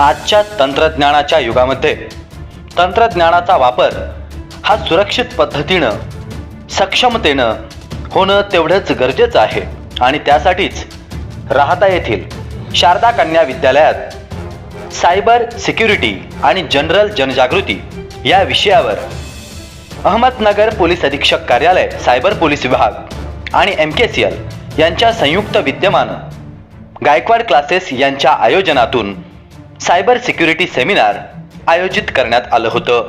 आजच्या तंत्रज्ञानाच्या युगामध्ये तंत्रज्ञानाचा वापर हा सुरक्षित पद्धतीनं सक्षमतेनं होणं तेवढंच गरजेचं आहे. आणि त्यासाठीच राहता येथील शारदा कन्या विद्यालयात सायबर सिक्युरिटी आणि जनरल जनजागृती या विषयावर अहमदनगर पोलीस अधीक्षक कार्यालय सायबर पोलीस विभाग आणि एम के सी एल यांच्या संयुक्त विद्यमानं गायकवाड क्लासेस यांच्या आयोजनातून सायबर सिक्युरिटी सेमिनार आयोजित करण्यात आलं होतं.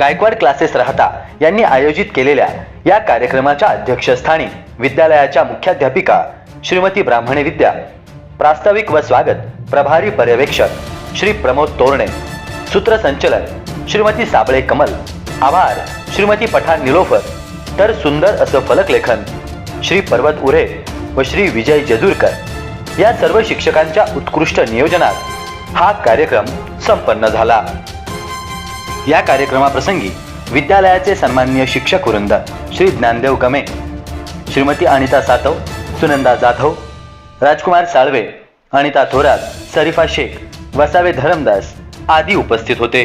गायकवाड क्लासेस राहता यांनी आयोजित केलेल्या या कार्यक्रमाच्या अध्यक्षस्थानी विद्यालयाच्या मुख्याध्यापिका श्रीमती ब्राह्मणे विद्या प्रास्ताविक व स्वागत प्रभारी पर्यवेक्षक श्री प्रमोद तोरणे सूत्रसंचलन श्रीमती साबळे कमल आभार श्रीमती पठाण निलोफर तर सुंदर असं फलकलेखन श्री पर्वत उरे व श्री विजय जेजूरकर या सर्व शिक्षकांच्या उत्कृष्ट नियोजनात हा कार्यक्रम संपन्न झाला. या कार्यक्रमाप्रसंगी विद्यालयाचे सन्माननीय शिक्षक वृंद श्री ज्ञानदेव गमे श्रीमती अनिता सातव सुनंदा जाधव राजकुमार साळवे अनिता थोरात सरिफा शेख वसावे धरमदास आदी उपस्थित होते.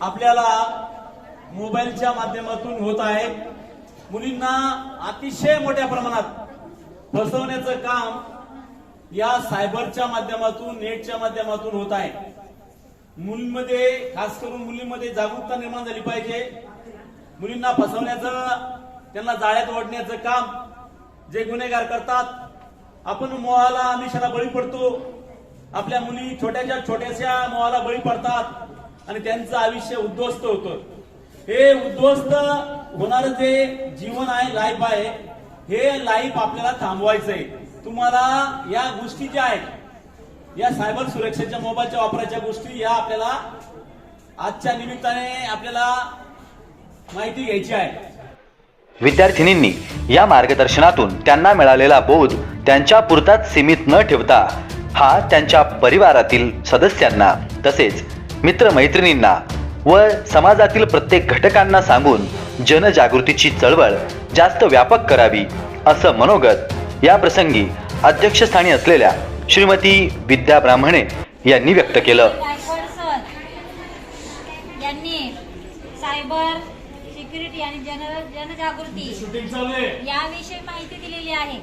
आपल्याला मोबाईलच्या माध्यमातून होत आहे. मुलींना अतिशय मोठ्या प्रमाणात फसवण्याचं काम या सायबरच्या माध्यमातून नेटच्या माध्यमातून होत आहे. मुलींमध्ये खास करून मुलींमध्ये जागरूकता निर्माण झाली पाहिजे. मुलींना फसवण्याचं त्यांना जाळ्यात ओढण्याचं काम जे गुन्हेगार करतात आपण मोहाला आमिषाला बळी पडतो. आपल्या मुली छोट्याच्या छोट्याशा मोहाला बळी पडतात आणि त्यांचं आयुष्य उद्ध्वस्त होतं. हे उद्ध्वस्त होणारं जे जीवन आहे लाईफ आहे हे लाईफ आपल्याला थांबवायचं आहे तुम्हाला या गोष्टी ज्या आहेत या सायबर सुरक्षेच्या मोबाईलच्या वापराच्या गोष्टी या आपल्याला आजच्या निमित्ताने आपल्याला माहिती घ्यायची आहे. विद्यार्थिनींनी या मार्गदर्शनातून त्यांना मिळालेला बोध त्यांच्या पुरताच सीमित न ठेवता हा त्यांच्या परिवारातील सदस्यांना तसेच मित्रमैत्रिणींना व समाजातील प्रत्येक घटकांना सांगून जनजागृतीची चळवळ जास्त व्यापक करावी असं मनोगत या प्रसंगी अध्यक्षस्थानी असलेल्या श्रीमती विद्या ब्राह्मणे यांनी व्यक्त केलं. गायकवाड सर यांनी सायबर सिक्युरिटी आणि जन जनजागृती याविषयी माहिती दिलेली आहे.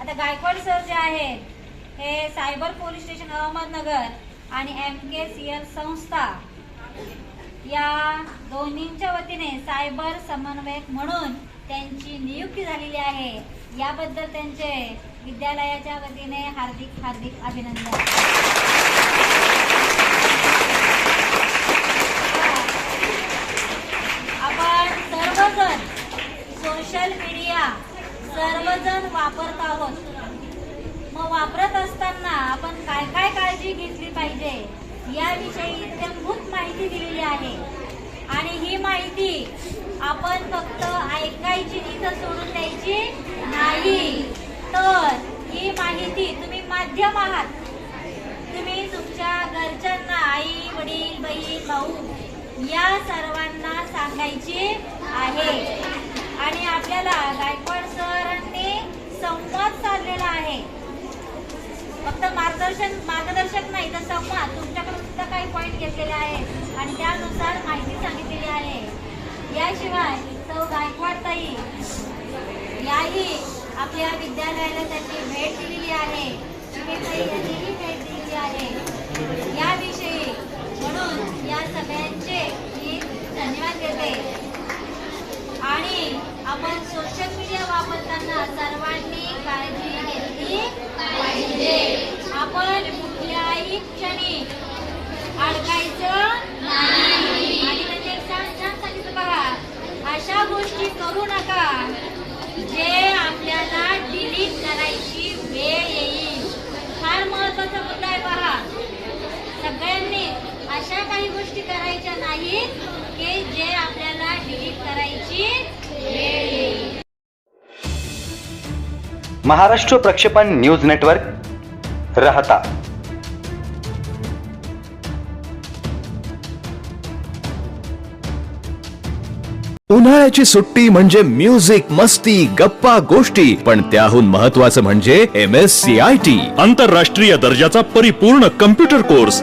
आता गायकवाड सर जे आहेत हे सायबर पोलीस स्टेशन अहमदनगर आणि एम के सी एल संस्था या दोन्हींच्या वतीने सायबर समन्वयक म्हणून त्यांची नियुक्ती झालेली आहे. याबद्दल त्यांचे विद्यालयाच्या वतीने हार्दिक हार्दिक अभिनंदन. आपण सर्वजण सोशल मीडिया सर्वजण वापरत आहोत. मग वापरत असताना आपण काय काय काळजी घेतली पाहिजे? याविषयी इत्यंभूत माहिती दिलेली आहे. आणि ही माहिती आपण फक्त ऐकायची तिथं सोडून द्यायची ही तुम्ही माध्यम आहात. तुम्ही तुमच्या घरच्यांना आई वडील बहीण भाऊ या सर्वांना सांगायची आहे. आणि आपल्याला गायकवाड सरांनी संवाद साधलेला आहे. फक्त मार्गदर्शन मार्गदर्शक नाही तर संवाद. तुमच्याकडून सुद्धा काही पॉईंट घेतलेले आहेत आणि त्यानुसार माहिती सांगितलेली आहे. याशिवाय तो गायकवाड ताई याही आपल्या विद्यालयाला त्यांनी भेट दिलेली आहे. यांनीही भेट दिलेली आहे. याविषयी म्हणून या सगळ्यांचे मी धन्यवाद देते. आणि आपण सोशल मीडिया वापरताना सर्वांनी काळजी घेतली पाहिजे आपण कुठल्याही क्षणी अडकायचं नाही आणि म्हणजे एक छान छान सांगितलं बघा अशा गोष्टी करू नका जे आपल्याला डिलीट करायची वेळ येईल फार महत्त्वाचा मुद्दा आहे पहा सगळ्यांनी अशा काही गोष्टी करायच्या नाहीत की जे आपल्याला डिलीट करायची महाराष्ट्र प्रक्षेपण न्यूज नेटवर्क राहता. उन्हाळ्याची सुट्टी म्हणजे म्युझिक मस्ती गप्पा गोष्टी. पण त्याहून महत्वाचं म्हणजे M S C I T आंतरराष्ट्रीय दर्जाचा परिपूर्ण कम्प्युटर कोर्स